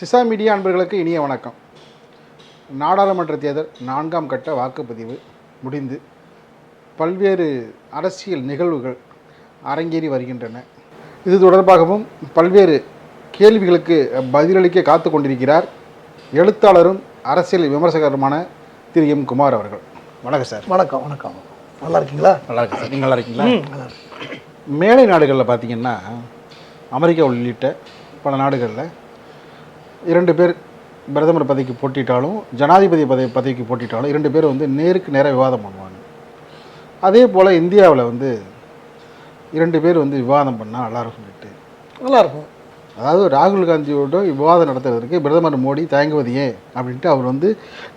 சிசா media அன்பர்களுக்கு இனிய வணக்கம். நாடாளுமன்ற தேர்தல் நான்காம் கட்ட வாக்குப்பதிவு முடிந்து பல்வேறு அரசியல் நிகழ்வுகள் அரங்கேறி வருகின்றன. இது தொடர்பாகவும் பல்வேறு கேள்விகளுக்கு பதிலளிக்க காத்து கொண்டிருக்கிறார் எழுத்தாளரும் அரசியல் விமர்சகருமான திரு எம் குமார் அவர்கள். வணக்கம் சார். வணக்கம் வணக்கம். நல்லா இருக்கீங்களா? நல்லா இருக்கு சார். நீங்கள் நல்லா இருக்கீங்களா? மேலை நாடுகளில் பார்த்தீங்கன்னா அமெரிக்கா உள்ளிட்ட பல நாடுகளில் இரண்டு பேர் பிரதமர் பதவிக்கு போட்டிட்டாலும் ஜனாதிபதி பதவி பதவிக்கு போட்டிட்டாலும் இரண்டு பேர் வந்து நேருக்கு நேராக விவாதம் பண்ணுவாங்க. அதே போல் இந்தியாவில் வந்து இரண்டு பேர் வந்து விவாதம் பண்ணால் நல்லா இருக்கும் சொல்லிட்டு. நல்லா இருக்கும் அதாவது ராகுல் காந்தியோட விவாதம் நடத்துறதுக்கு பிரதமர் மோடி தயங்குவது ஏன் அப்படின்ட்டு அவர் வந்து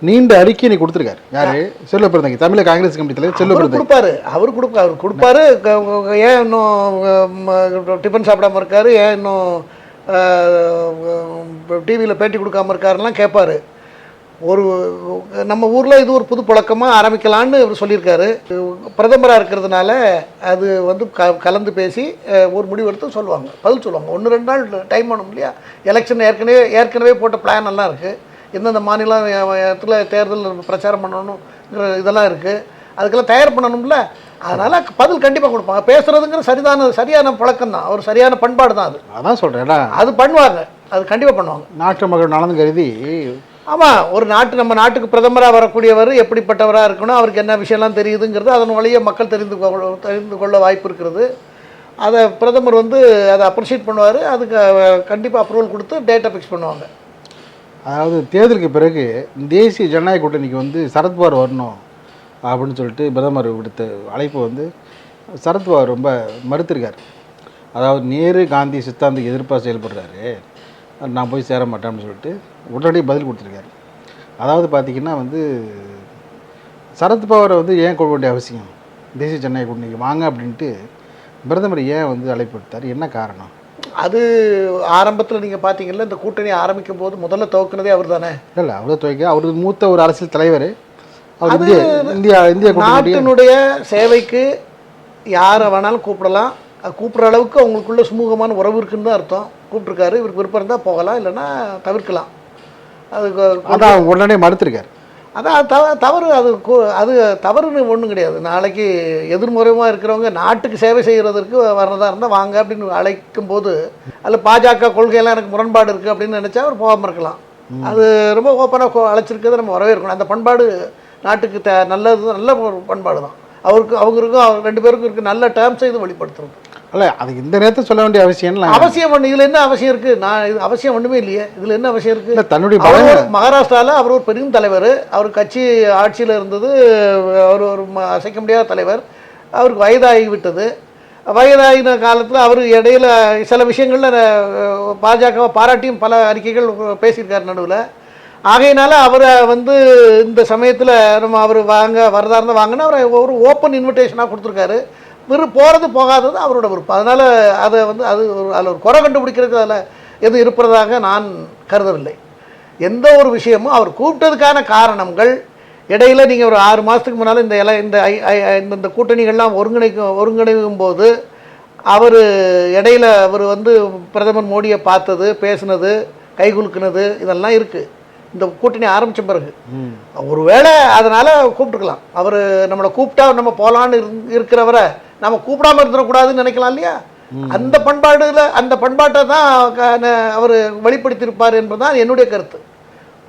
நீண்ட அறிக்கை நீ கொடுத்துருக்காரு. யாரு? செல்வ பிறந்தங்க தமிழக காங்கிரஸ் கமிட்டி தலைவர் செல்வ பிறந்தங்க கொடுப்பாரு. அவர் கொடுப்பா அவர் கொடுப்பாரு. ஏன் இன்னும் டிஃபன் சாப்பிடாம இருக்காரு? ஏன் இன்னும் டிவியில் பேட்டி கொடுக்காம இருக்காருலாம் கேட்பார் ஒரு நம்ம ஊரில் இது ஒரு புது பழக்கமாக ஆரம்பிக்கலான்னு இவர் சொல்லியிருக்காரு. பிரதமராக இருக்கிறதுனால அது வந்து க கலந்து பேசி ஒரு முடிவெடுத்து சொல்லுவாங்க. பதில் சொல்லுவாங்க. ஒன்று ரெண்டு நாள் டைம் வேணும் இல்லையா? எலெக்ஷன் ஏற்கனவே ஏற்கனவே போட்ட பிளான் எல்லாம் இருக்குது எந்தெந்த மாநிலம் இடத்துல தேர்தல் பிரச்சாரம் பண்ணணுங்கிற இதெல்லாம் இருக்குது அதுக்கெல்லாம் தயார் பண்ணணும்ல? அதனால் பதில் கண்டிப்பாக கொடுப்பாங்க. பேசுகிறதுங்கிற சரிதான சரியான பழக்கம் தான் ஒரு சரியான பண்பாடு தான் அது. அதான் சொல்கிறேன் ஏன்னா அது பண்ணுவாங்க. அது கண்டிப்பாக பண்ணுவாங்க. நாட்டு மக்கள் நலன் கருதி ஆமாம் ஒரு நாட்டு நம்ம நாட்டுக்கு பிரதமராக வரக்கூடியவர் எப்படிப்பட்டவராக இருக்கணும் அவருக்கு என்ன விஷயம்லாம் தெரியுதுங்கிறது அதன் வழியே மக்கள் தெரிந்து கொள்ள தெரிந்து கொள்ள வாய்ப்பு இருக்கிறது அதை பிரதமர் வந்து அதை அப்ரிஷியேட் பண்ணுவார். அதுக்கு கண்டிப்பாக அப்ரூவல் கொடுத்து டேட்டை ஃபிக்ஸ் பண்ணுவாங்க. அதாவது தேர்தலுக்கு பிறகு தேசிய ஜனநாயக கூட்டணிக்கு வந்து சரத்பவார் வரணும். அப்படின்னு சொல்லிட்டு பிரதமர் விடுத்த அழைப்பு வந்து சரத்பவார் ரொம்ப மறுத்திருக்கார். அதாவது நேரு காந்தி சித்தாந்துக்கு எதிர்ப்பாக செயல்படுறாரு. நான் போய் சேர மாட்டேன்னு சொல்லிட்டு உடனடியாக பதில் கொடுத்துருக்காரு. அதாவது பார்த்திங்கன்னா வந்து சரத்பவாரை வந்து ஏன் கொள்ள வேண்டிய அவசியம்? தேசிய ஜனநாயக கூட்டணிக்கு வாங்க அப்படின்ட்டு பிரதமர் ஏன் வந்து அழைப்பு விடுத்தார்? என்ன காரணம்? அது ஆரம்பத்தில் நீங்கள் பார்த்தீங்கல்ல இந்த கூட்டணி ஆரம்பிக்கும் போது முதல்ல துவக்குனதே அவர் தானே இல்லை அவர் துவைக்க அவர் மூத்த ஒரு அரசியல் தலைவர். அவர் இந்திய இந்தியா நாட்டினுடைய சேவைக்கு யாரை வேணாலும் கூப்பிடலாம். அது கூப்பிட்ற அளவுக்கு அவங்களுக்குள்ள சுமூகமான உறவு இருக்குன்னு தான் அர்த்தம். கூப்பிட்ருக்காரு இவருக்கு விருப்பம் இருந்தால் போகலாம் இல்லைன்னா தவிர்க்கலாம். அது கொ- அதான் உடனே மறுத்திருக்காரு. அதான் அது தவ தவறு. அது அது தவறுன்னு ஒன்றும் கிடையாது. நாளைக்கு எதிர்முறைமாக இருக்கிறவங்க நாட்டுக்கு சேவை செய்கிறதற்கு வர்றதா இருந்தால் வாங்க அப்படின்னு அழைக்கும் போது அதில் பாஜக கொள்கையெல்லாம் எனக்கு முரண்பாடு இருக்குது அப்படின்னு நினச்சா அவர் போகாமல் இருக்கலாம். அது ரொம்ப ஓப்பனாக அழைச்சிருக்கிறது நம்ம வரவேற்கணும். அந்த பண்பாடு நாட்டுக்கு தே நல்லது நல்ல ஒரு பண்பாடு தான் அவருக்கு அவங்களுக்கும் ரெண்டு பேருக்கும் இருக்க நல்ல டேர்ம்ஸை இது வெளிப்படுத்துறது. அல்ல அதுக்கு இந்த நேரத்தை சொல்ல வேண்டிய அவசியம் இல்லை அவசியம் ஒன்று இதில் என்ன அவசியம் இருக்குது நான் இது அவசியம் ஒன்றுமே இல்லையே. இதில் என்ன அவசியம் இருக்குது இல்லை தன்னுடைய மகாராஷ்டிராவில் அவர் ஒரு பெரும் தலைவர். அவர் கட்சி ஆட்சியில் இருந்தது அவர் ஒரு அசைக்க முடியாத தலைவர். அவருக்கு வயதாகி விட்டது. வயதாகின காலத்தில் அவர் இடையில சில விஷயங்களில் பாஜகவை பாராட்டியும் பல அறிக்கைகள் பேசியிருக்கார் நடுவில். ஆகையினால அவரை வந்து இந்த சமயத்தில் நம்ம அவர் வாங்க வரதா இருந்தால் வாங்கினா அவரை ஒரு ஓப்பன் இன்விடேஷனாக கொடுத்துருக்காரு. விரு போகிறது போகாதது அவரோட விருப்பம். அதனால் அதை வந்து அது ஒரு அதில் ஒரு குறை கண்டுபிடிக்கிறதுக்கு அதில் எதுவும் இருப்பதாக நான் கருதவில்லை. எந்த ஒரு விஷயமும் அவர் கூப்பிட்டதுக்கான காரணங்கள் இடையில நீங்கள் ஒரு ஆறு மாதத்துக்கு முன்னால் இந்த இல இந்த இந்த- கூட்டணிகள்லாம் ஒருங்கிணைக்கும் ஒருங்கிணைக்கும் போது அவர் இடையில அவர் வந்து பிரதமர் மோடியை பார்த்தது பேசுனது கைகுலுக்குனது இதெல்லாம் இருக்குது இந்த கூட்டணி ஆரம்பித்த பிறகு. ஒருவேளை அதனால் கூப்பிட்டுருக்கலாம். அவர் நம்மளை கூப்பிட்டா நம்ம போகலான்னு இருக்கிறவரை நம்ம கூப்பிடாம இருந்துடக்கூடாதுன்னு நினைக்கலாம் இல்லையா? அந்த பண்பாடுல அந்த பண்பாட்டை தான் அவர் வெளிப்படுத்தியிருப்பார் என்பதுதான் என்னுடைய கருத்து.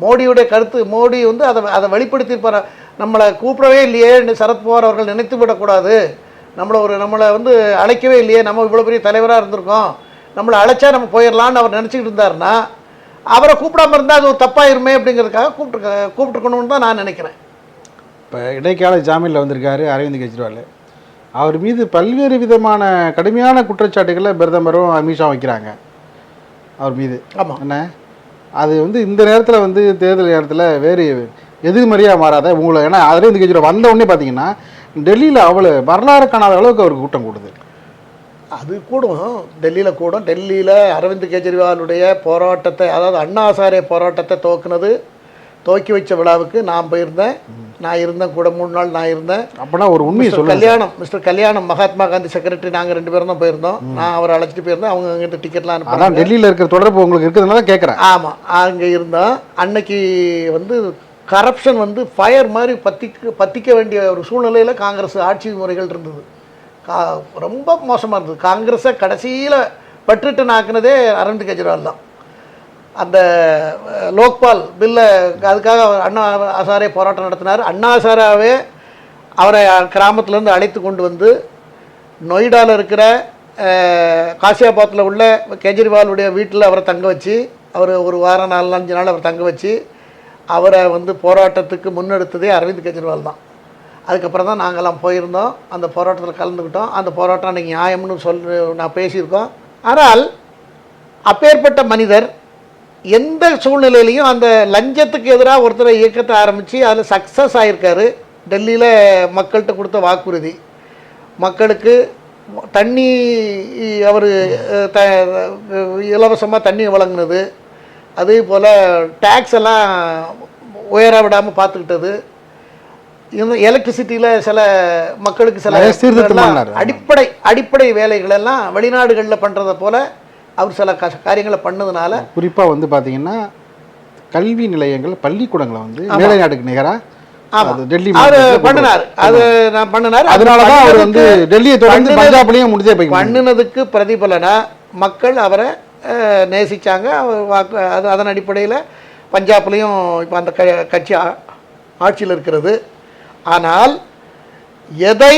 மோடியுடைய கருத்து மோடி வந்து அதை அதை வெளிப்படுத்தியிருப்பார். நம்மளை கூப்பிடவே இல்லையே சரத்பவார் அவர்கள் நினைத்து விடக்கூடாது. நம்மளை ஒரு நம்மளை வந்து அழைக்கவே இல்லையே நம்ம இவ்வளோ பெரிய தலைவராக இருந்திருக்கோம். நம்மளை அழைச்சா நம்ம போயிடலான்னு அவர் நினச்சிக்கிட்டு இருந்தாருன்னா அவரை கூப்பிடாம இருந்தால் அது ஒரு தப்பாயிருமே அப்படிங்கிறதுக்காக கூப்பிட்டு கூப்பிட்டுருக்கணும்னு தான் நான் நினைக்கிறேன். இப்போ இடைக்கால ஜாமீனில் வந்திருக்காரு அரவிந்த் கெஜ்ரிவால். அவர் மீது பல்வேறு விதமான கடுமையான குற்றச்சாட்டுகளை பிரதமரும் அமித்ஷா வைக்கிறாங்க. அவர் மீது. ஆமாம் என்ன? அது வந்து இந்த நேரத்தில் வந்து தேர்தல் நேரத்தில் வேறு எதிர்மறையாக மாறாத உங்களை ஏன்னா அரவிந்த் கெஜ்ரிவால் வந்த உடனே பார்த்தீங்கன்னா டெல்லியில் அவ்வளோ வரலாறு காணாத அளவுக்கு அவருக்கு கூட்டம் கூடுது. அது கூடும். டெல்லியில் கூடும். டெல்லியில் அரவிந்த் கெஜ்ரிவாலுடைய போராட்டத்தை அதாவது அண்ணாசாரே போராட்டத்தை துவக்குனது துவக்கி வச்ச விழாவுக்கு நான் போயிருந்தேன். நான் இருந்தேன் கூட மூணு நாள் நான் இருந்தேன். அப்பனா ஒரு உண்மையை சொல்லுங்க. கல்யாணம் மிஸ்டர் கல்யாணம் மகாத்மா காந்தி செக்ரட்டரி நாங்கள் ரெண்டு பேரும் தான் போயிருந்தோம். நான் அவரை அழைச்சிட்டு போயிருந்தேன். அவங்க அங்கிட்ட டிக்கெட்லாம் அனுப்பி டெல்லியில் இருக்கிற தொடர்பு உங்களுக்கு இருக்கிறதுனால தான் கேட்குறேன் ஆமாம் அங்கே இருந்தோம். அன்னைக்கு வந்து கரப்ஷன் வந்து ஃபயர் மாதிரி பத்திக்க பத்திக்க வேண்டிய ஒரு சூழ்நிலையில் காங்கிரஸ் ஆட்சி முறைகள் இருந்தது. கா ரொம்ப மோசமாக இருந்தது. காங்கிரஸை கடைசியில் பற்றுட்டு நாக்குனதே அரவிந்த் கெஜ்ரிவால் தான். அந்த லோக்பால் பில்லை அதுக்காக அவர் அண்ணா ஆசாரே போராட்டம் நடத்தினார். அண்ணா ஹசாராவே அவரை கிராமத்துலேருந்து அழைத்து கொண்டு வந்து நொய்டாவில் இருக்கிற காசியாபாத்தில் உள்ள கெஜ்ரிவாலுடைய வீட்டில் அவரை தங்க வச்சு அவர் ஒரு வாரம் நாலு அஞ்சு நாள் அவர் தங்க வச்சு அவரை வந்து போராட்டத்துக்கு முன்னெடுத்ததே அரவிந்த் கெஜ்ரிவால் தான். அதுக்கப்புறம் தான் நாங்கள்லாம் போயிருந்தோம். அந்த போராட்டத்தில் கலந்துக்கிட்டோம். அந்த போராட்டம் அன்றைக்கி நியாயம்னு சொல்லி நான் பேசியிருக்கோம். ஆனால் அப்பேற்பட்ட மனிதர் எந்த சூழ்நிலையிலையும் அந்த லஞ்சத்துக்கு எதிராக ஒருத்தர் இயக்கத்தை ஆரம்பித்து அதில் சக்ஸஸ் ஆகியிருக்காரு டெல்லியில் மக்கள்கிட்ட கொடுத்த வாக்குறுதி. மக்களுக்கு தண்ணி அவர் த இலவசமாக தண்ணி வழங்கினது. அதே போல் டேக்ஸ் எல்லாம் உயர விடாமல் பார்த்துக்கிட்டது. இந்த எலக்ட்ரிசிட்டியில் சில மக்களுக்கு சில. அடிப்படை அடிப்படை வேலைகள் எல்லாம் வெளிநாடுகளில் பண்ணுறதை போல அவர் சில கஷ காரியங்களை பண்ணதுனால குறிப்பாக வந்து பார்த்தீங்கன்னா கல்வி நிலையங்கள் பள்ளிக்கூடங்களை வந்து மேலை நாட்டுக்கு நிகராக டெல்லி பண்ணினார். அது நான் பண்ணினார். அதனால தான் அவர் வந்து டெல்லியை தொடர்ந்து பண்ணினது- பஞ்சாப்லையும் முடிஞ்சே போய் பண்ணினதுக்கு பிரதிபலனா மக்கள் அவரை அவர் வாக்கு அது அதன் அடிப்படையில் பஞ்சாப்லேயும் இப்போ அந்த கட்சி ஆட்சியில் இருக்கிறது. ஆனால் எதை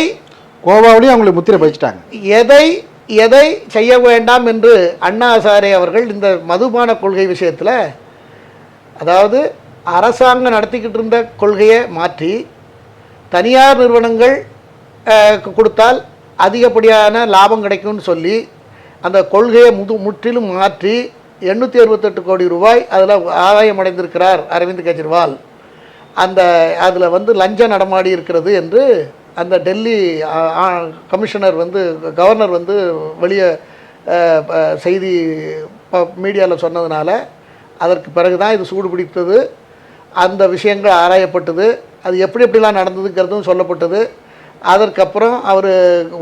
கோவாவிலையும் அவங்களுக்கு முத்திரை பதிச்சிட்டாங்க. எதை எதை செய்ய வேண்டாம் என்று அண்ணா ஹசாரே அவர்கள் இந்த மதுபான கொள்கை விஷயத்தில் அதாவது அரசாங்கம் நடத்திக்கிட்டு இருந்த கொள்கையை மாற்றி தனியார் நிறுவனங்கள் கொடுத்தால் அதிகப்படியான லாபம் கிடைக்கும்னு சொல்லி அந்த கொள்கையை முது முற்றிலும் மாற்றி எண்ணூற்றி அறுபத்தெட்டு கோடி ரூபாய் அதில் ஆதாயம் அடைந்திருக்கிறார் அரவிந்த் கெஜ்ரிவால். அந்த அதில் வந்து லஞ்சம் நடமாடி இருக்கிறது என்று அந்த டெல்லி கமிஷனர் வந்து கவர்னர் வந்து வெளியே செய்தி ப- மீடியாவில் சொன்னதுனால அதற்கு பிறகு தான் இது சூடு பிடித்தது. அந்த விஷயங்கள் ஆராயப்பட்டது. அது எப்படி எப்படிலாம் நடந்ததுங்கிறதும் சொல்லப்பட்டது. அதற்கப்புறம் அவர்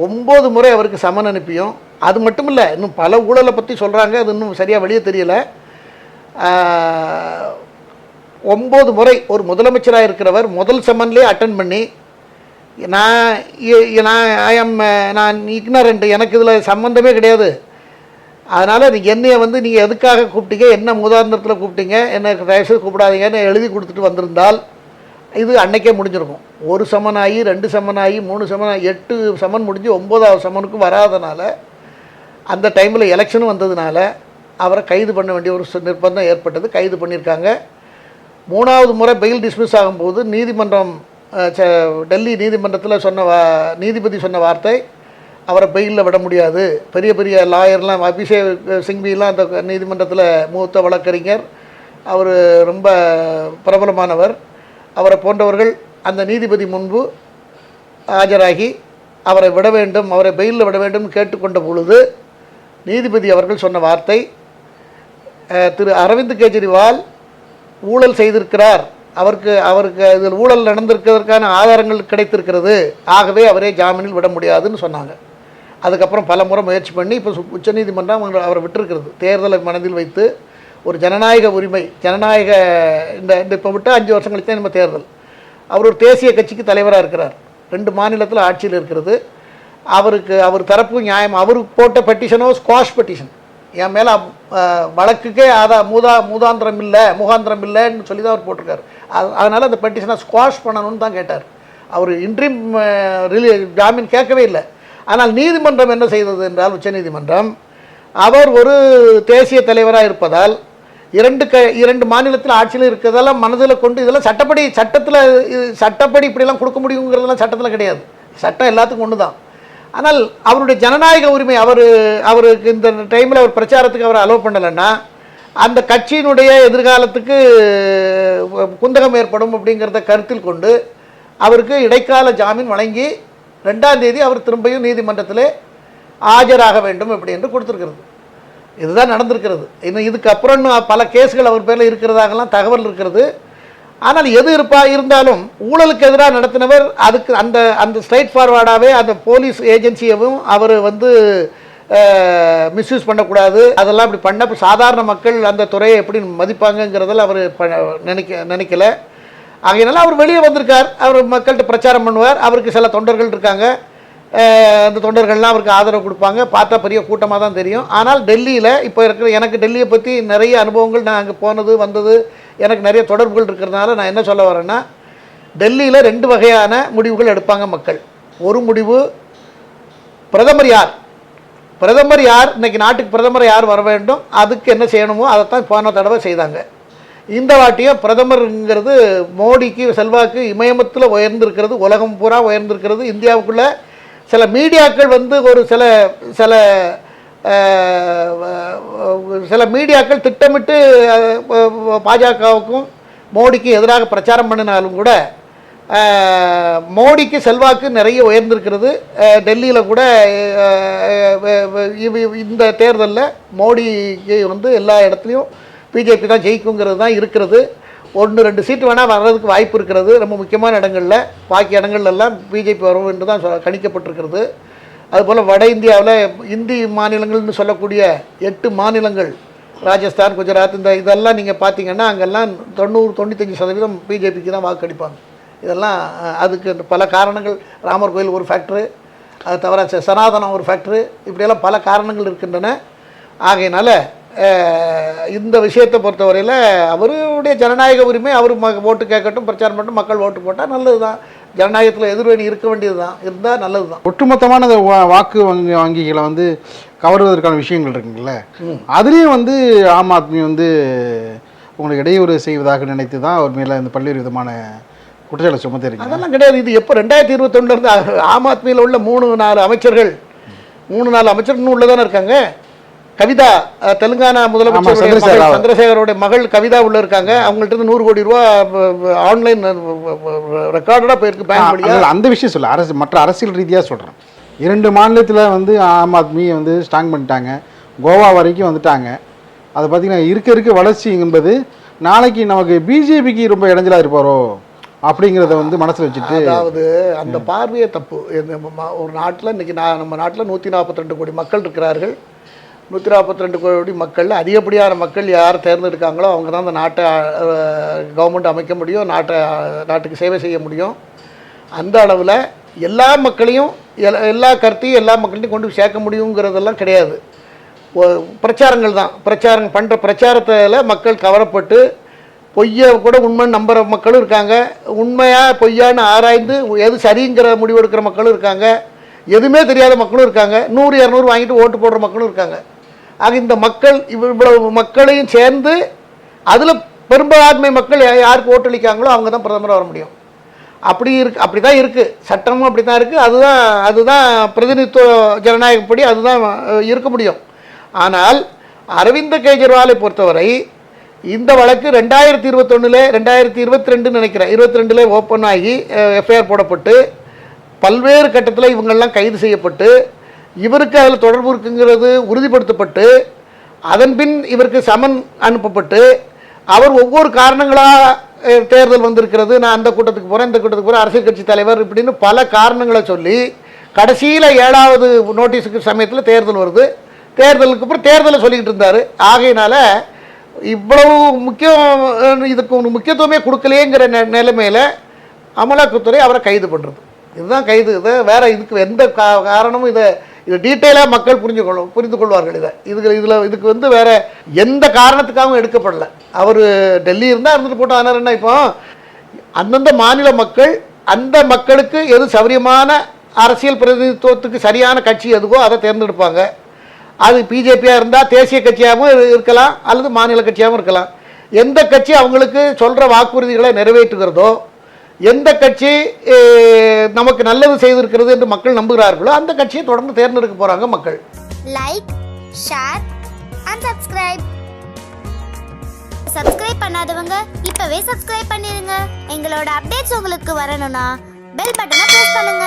ஒம்பது முறை அவருக்கு சமன் அனுப்பியும். அது மட்டும் இல்லை இன்னும் பல ஊழலை பற்றி சொல்கிறாங்க அது இன்னும் சரியாக வெளியே தெரியல. ஒம்பது முறை ஒரு முதலமைச்சராக இருக்கிறவர் முதல் சமன்லேயே அட்டன் பண்ணி நான் இ- நான் ஐ எம் நான் இக்னரண்ட் எனக்கு இதில் சம்மந்தமே கிடையாது. அதனால் நீங்கள் என்னைய வந்து நீங்கள் எதுக்காக கூப்பிட்டீங்க? என்ன உதாரணத்தில் கூப்பிட்டீங்க? என்ன தயவுசெய்து கூப்பிடாதீங்கன்னு எழுதி கொடுத்துட்டு வந்திருந்தால் இது அன்னைக்கே முடிஞ்சிருக்கும். ஒரு சமனாகி ரெண்டு சமனாகி மூணு சமன் எட்டு சமன் முடிஞ்சு ஒம்போதாவது சமனுக்கு வராதனால அந்த டைமில் எலெக்ஷனும் வந்ததுனால அவரை கைது பண்ண வேண்டிய ஒரு நிர்பந்தம் ஏற்பட்டது. கைது பண்ணியிருக்காங்க. மூணாவது முறை பெயில் டிஸ்மிஸ் ஆகும்போது நீதிமன்றம் டெல்லி நீதிமன்றத்தில் சொன்ன வா நீதிபதி சொன்ன வார்த்தை அவரை பெயிலில் விட முடியாது. பெரிய பெரிய லாயர்லாம் அபிஷேக் சிங்விலாம் அந்த நீதிமன்றத்தில் மூத்த வழக்கறிஞர். அவர் ரொம்ப பிரபலமானவர். அவரை போன்றவர்கள் அந்த நீதிபதி முன்பு ஆஜராகி அவரை விட வேண்டும் அவரை பெயிலில் விட வேண்டும் கேட்டுக்கொண்ட பொழுது நீதிபதி அவர்கள் சொன்ன வார்த்தை திரு அரவிந்த் கெஜ்ரிவால் ஊழல் செய்திருக்கிறார். அவருக்கு அவருக்கு இதில் ஊழல் நடந்திருக்கிறதுக்கான ஆதாரங்கள் கிடைத்திருக்கிறது. ஆகவே அவரே ஜாமீனில் விட முடியாதுன்னு சொன்னாங்க. அதுக்கப்புறம் பல முறை முயற்சி பண்ணி இப்போ உச்சநீதிமன்றம் அவரை விட்டுருக்கிறது. தேர்தலை மனதில் வைத்து ஒரு ஜனநாயக உரிமை ஜனநாயக இந்த இந்த இப்போ விட்டு அஞ்சு வருஷம் கழித்து தான் நம்ம தேர்தல். அவர் ஒரு தேசிய கட்சிக்கு தலைவராக இருக்கிறார். ரெண்டு மாநிலத்தில் ஆட்சியில் இருக்கிறது. அவருக்கு அவர் தரப்பு நியாயம் அவருக்கு போட்ட பெட்டிஷனோ ஸ்குவாஷ் பெட்டிஷன் என் மேலே வழக்குக்கே ஆதா மூதா மூதாந்திரம் இல்லை முகாந்திரம் இல்லைன்னு சொல்லி தான் அவர் போட்டிருக்காரு. அதனால் அந்த பெட்டிஷனை ஸ்குவாஷ் பண்ணணும்னு தான் கேட்டார். அவர் இன்ட்ரீம் ரிலீ ஜாமீன் கேட்கவே இல்லை. ஆனால் நீதிமன்றம் என்ன செய்தது என்றால் உச்சநீதிமன்றம் அவர் ஒரு தேசிய தலைவராக இருப்பதால் இரண்டு க இரண்டு மாநிலத்தில் ஆட்சியில் இருக்கிறதெல்லாம் மனதில் கொண்டு இதெல்லாம் சட்டப்படி சட்டத்தில் சட்டப்படி இப்படிலாம் கொடுக்க முடியுங்கிறதெல்லாம் சட்டத்தில் கிடையாது. சட்டம் எல்லாத்துக்கும் ஒன்று தான். ஆனால் அவருடைய ஜனநாயக உரிமை அவர் அவருக்கு இந்த டைமில் அவர் பிரச்சாரத்துக்கு அவர் அலோவ் பண்ணலைன்னா அந்த கட்சியினுடைய எதிர்காலத்துக்கு குந்தகம் ஏற்படும் அப்படிங்கிறத கருத்தில் கொண்டு அவருக்கு இடைக்கால ஜாமீன் வழங்கி ரெண்டாம் தேதி அவர் திரும்பியும் நீதிமன்றத்தில் ஆஜராக வேண்டும் அப்படி என்று கொடுத்துருக்கிறது. இதுதான் நடந்திருக்கிறது. இன்னும் இதுக்கப்புறம் பல கேஸ்கள் அவர் பேரில் இருக்கிறதாகலாம் தகவல் இருக்கிறது. ஆனால் எது இருப்பா இருந்தாலும் ஊழலுக்கு எதிராக நடத்தினவர் அதுக்கு அந்த அந்த ஸ்ட்ரைட் ஃபார்வர்டாகவே அந்த போலீஸ் ஏஜென்சியவும் அவர் வந்து மிஸ்யூஸ் பண்ணக்கூடாது. அதெல்லாம் இப்படி பண்ண சாதாரண மக்கள் அந்த துறையை எப்படி மதிப்பாங்கங்கிறதில் அவர் நினைக்க நினைக்கல. ஆகையினால அவர் வெளியே வந்திருக்கார். அவர் மக்கள்கிட்ட பிரச்சாரம் பண்ணுவார். அவருக்கு சில தொண்டர்கள் இருக்காங்க. அந்த தொண்டர்கள்லாம் அவருக்கு ஆதரவு கொடுப்பாங்க. பார்த்தா பெரிய கூட்டமாக தான் தெரியும். ஆனால் டெல்லியில் இப்போ இருக்கிற எனக்கு டெல்லியை பற்றி நிறைய அனுபவங்கள் நான் அங்கே போனது வந்தது எனக்கு நிறைய தொடர்புகள் இருக்கிறதுனால நான் என்ன சொல்ல வரேன்னா டெல்லியில் ரெண்டு வகையான முடிவுகள் எடுப்பாங்க மக்கள். ஒரு முடிவு பிரதமர் யார்? பிரதமர் யார்? இன்றைக்கி நாட்டுக்கு பிரதமர் யார் வர வேண்டும்? அதுக்கு என்ன செய்யணுமோ அதைத்தான் போன தடவை செய்தாங்க. இந்த வாட்டியும் பிரதமருங்கிறது மோடிக்கு செல்வாக்கு இமயமத்தில் உயர்ந்திருக்கிறது உலகம் பூரா உயர்ந்திருக்கிறது. இந்தியாவுக்குள்ள சில மீடியாக்கள் வந்து ஒரு சில சில சில மீடியாக்கள் திட்டமிட்டு பாஜகவுக்கும் மோடிக்கு எதிராக பிரச்சாரம் பண்ணினாலும் கூட மோடிக்கு செல்வாக்கு நிறைய உயர்ந்திருக்கிறது. டெல்லியில் கூட இந்த தேர்தலில் மோடிக்கு வந்து எல்லா இடத்துலையும் பிஜேபி தான் ஜெயிக்குங்கிறது தான் இருக்கிறது. ஒன்று ரெண்டு சீட்டு வேணால் வர்றதுக்கு வாய்ப்பு இருக்கிறது. ரொம்ப முக்கியமான இடங்களில். பாக்கி இடங்கள்லாம் பிஜேபி வரும் என்று தான் கணிக்கப்பட்டிருக்கிறது. அதுபோல் வட இந்தியாவில் இந்தி மாநிலங்கள்னு சொல்லக்கூடிய எட்டு மாநிலங்கள் ராஜஸ்தான் குஜராத் இந்த இதெல்லாம் நீங்கள் பார்த்தீங்கன்னா அங்கெல்லாம் தொண்ணூறு தொண்ணூத்தஞ்சு சதவீதம் பிஜேபிக்கு தான் வாக்களிப்பாங்க. இதெல்லாம் அதுக்கு பல காரணங்கள். ராமர் கோயில் ஒரு ஃபேக்ட்ரு அது தவிர சனாதனம் ஒரு ஃபேக்ட்ரு இப்படியெல்லாம் பல காரணங்கள் இருக்கின்றன. ஆகையினால இந்த விஷயத்தை பொறுத்தவரையில் அவருடைய ஜனநாயக உரிமை அவர் ம ஓட்டு கேட்கட்டும் பிரச்சாரம் பண்ணட்டும் மக்கள் ஓட்டு போட்டால் நல்லது தான் ஜனநாயகத்தில் எதிர்வணி இருக்க வேண்டியது தான் இருந்தால் நல்லது தான் ஒட்டுமொத்தமான வாக்கு வங்கி வங்கிகளை வந்து கவருவதற்கான விஷயங்கள் இருக்குங்கல்ல அதுலேயும் வந்து ஆம் ஆத்மி வந்து உங்களுக்கு இடையூறு செய்வதாக நினைத்து தான் அவர் மேலே இந்த பல்வேறு விதமான குற்றச்சாட்டு சுமத்திருக்கீங்க. அதெல்லாம் கிடையாது. இது எப்போ ரெண்டாயிரத்தி இருபத்தொன்னுலேருந்து ஆம் ஆத்மியில் உள்ள மூணு நாலு அமைச்சர்கள் மூணு நாலு அமைச்சர் இன்னும் உள்ள தானே இருக்காங்க? கவிதா தெலுங்கானா முதலமைச்சர். சந்திரசேகரோட மகள் கவிதா உள்ள இருக்காங்க. அவங்கள்ட்ட இருந்து நூறு கோடி ரூபா ஆன்லைன் ரெக்கார்டடாக போயிருக்கு பேங்க் வழியா அந்த விஷயம் சொல்ல அரசு மற்ற அரசியல் ரீதியாக சொல்கிறேன் இரண்டு மாநிலத்தில் வந்து ஆம் ஆத்மி வந்து ஸ்ட்ராங் பண்ணிட்டாங்க. கோவா வரைக்கும் வந்துட்டாங்க. அதை பார்த்தீங்கன்னா இருக்க இருக்க வளர்ச்சி என்பது நாளைக்கு நமக்கு பிஜேபிக்கு ரொம்ப இடைஞ்சலா இருப்பாரோ? அப்படிங்கிறத வந்து மனசில் வச்சுட்டு அதாவது அந்த பார்வையே தப்பு. ஒரு நாட்டில் இன்றைக்கி நான் நம்ம நாட்டில் நூற்றி நாற்பத்தி ரெண்டு கோடி மக்கள் இருக்கிறார்கள். நூற்றி நாற்பத்தி ரெண்டு கோடி மக்களில் அதிகப்படியான மக்கள் யார் தேர்ந்தெடுக்காங்களோ அவங்க தான் அந்த நாட்டை கவர்மெண்ட் அமைக்க முடியும் நாட்டை நாட்டுக்கு சேவை செய்ய முடியும். அந்த அளவில் எல்லா மக்களையும் எல்லா- எல்லா கருத்தையும் எல்லா மக்கள்கிட்டையும் கொண்டு சேர்க்க முடியுங்கிறதெல்லாம் கிடையாது. பிரச்சாரங்கள் தான். பிரச்சாரம் பண்ணுற பிரச்சாரத்தில் மக்கள் கவரப்பட்டு பொய்யை கூட உண்மை நம்புகிற மக்களும் இருக்காங்க. உண்மையாக பொய்யான்னு ஆராய்ந்து எது சரிங்கிற முடிவெடுக்கிற மக்களும் இருக்காங்க. எதுவுமே தெரியாத மக்களும் இருக்காங்க. நூறு இரநூறு வாங்கிட்டு ஓட்டு போடுற மக்களும் இருக்காங்க. ஆக இந்த மக்கள் இவ்வளவு மக்களையும் சேர்ந்து அதில் பெரும்பான்மை மக்கள் யாருக்கு ஓட்டளிக்காங்களோ அவங்க தான் பிரதமராக வர முடியும். அப்படி இருக்கு அப்படி தான் இருக்குது சட்டமும் அப்படி தான் இருக்குது அதுதான் அதுதான் பிரதிநிதித்துவ ஜனநாயகப்படி அதுதான் இருக்க முடியும். ஆனால் அரவிந்த் கெஜ்ரிவாலை பொறுத்தவரை இந்த வழக்கு ரெண்டாயிரத்தி இருபத்தொன்னுல ரெண்டாயிரத்தி இருபத்தி ரெண்டுன்னு நினைக்கிறேன் இருபத்தி ரெண்டில் ஓப்பன் ஆகி எஃப்ஐஆர் போடப்பட்டு பல்வேறு கட்டத்தில் இவங்கெல்லாம் கைது செய்யப்பட்டு இவருக்கு அதில் தொடர்பு இருக்குங்கிறது உறுதிப்படுத்தப்பட்டு அதன் பின் இவருக்கு சமன் அனுப்பப்பட்டு அவர் ஒவ்வொரு காரணங்களாக தேர்தல் வந்திருக்கிறது நான் அந்த கூட்டத்துக்கு போகிறேன் இந்த கூட்டத்துக்கு போகிறேன் அரசியல் கட்சி தலைவர் இப்படின்னு பல காரணங்களை சொல்லி கடைசியில் ஏழாவது நோட்டீஸுக்கு சமயத்தில் தேர்தல் வருது. தேர்தலுக்கு அப்புறம் தேர்தலை சொல்லிக்கிட்டு இருந்தார். ஆகையினால இவ்வளவு முக்கியம் இதுக்கு ஒரு முக்கியத்துவமே கொடுக்கலையேங்கிற நெ நிலைமையில் அமலாக்கத்துறை அவரை கைது பண்ணுறது இதுதான் கைது. இதை வேறு இதுக்கு எந்த கா காரணமும் இதை இதை டீட்டெயிலாக மக்கள் புரிஞ்சு கொள்ளும் புரிந்து கொள்வார்கள் இதை. இதுக்கு இதில் இதுக்கு வந்து வேறு எந்த காரணத்துக்காகவும் எடுக்கப்படலை. அவர் டெல்லி இருந்தால் இருந்துட்டு போட்டோம் ஆனால் என்ன இப்போ? அந்தந்த மாநில மக்கள் அந்த மக்களுக்கு எது சௌரியமான அரசியல் பிரதிநிதித்துவத்துக்கு சரியான கட்சி எதுவோ அதை தேர்ந்தெடுப்பாங்க. அது பிஜேபியாக இருந்தால் தேசிய கட்சியாகவும் இருக்கலாம் அல்லது மாநில கட்சியாகவும் இருக்கலாம். எந்த கட்சி அவங்களுக்கு சொல்கிற வாக்குறுதிகளை நிறைவேற்றுகிறதோ எந்த கட்சி நமக்கு நல்லது செய்திருக்கிறது என்று மக்கள் நம்புகிறார்களோ அந்த கட்சியை தொடர்ந்து தேர்ந்தெடுக்க போகிறாங்க மக்கள். Like share and subscribe subscribe பண்ணாதவங்க இப்பவே சப்ஸ்கிரைப் பண்ணிருங்க. எங்களோட அப்டேட்ஸ் உங்களுக்கு வரணும்னா பெல் பட்டனை பிரஸ் பண்ணுங்க.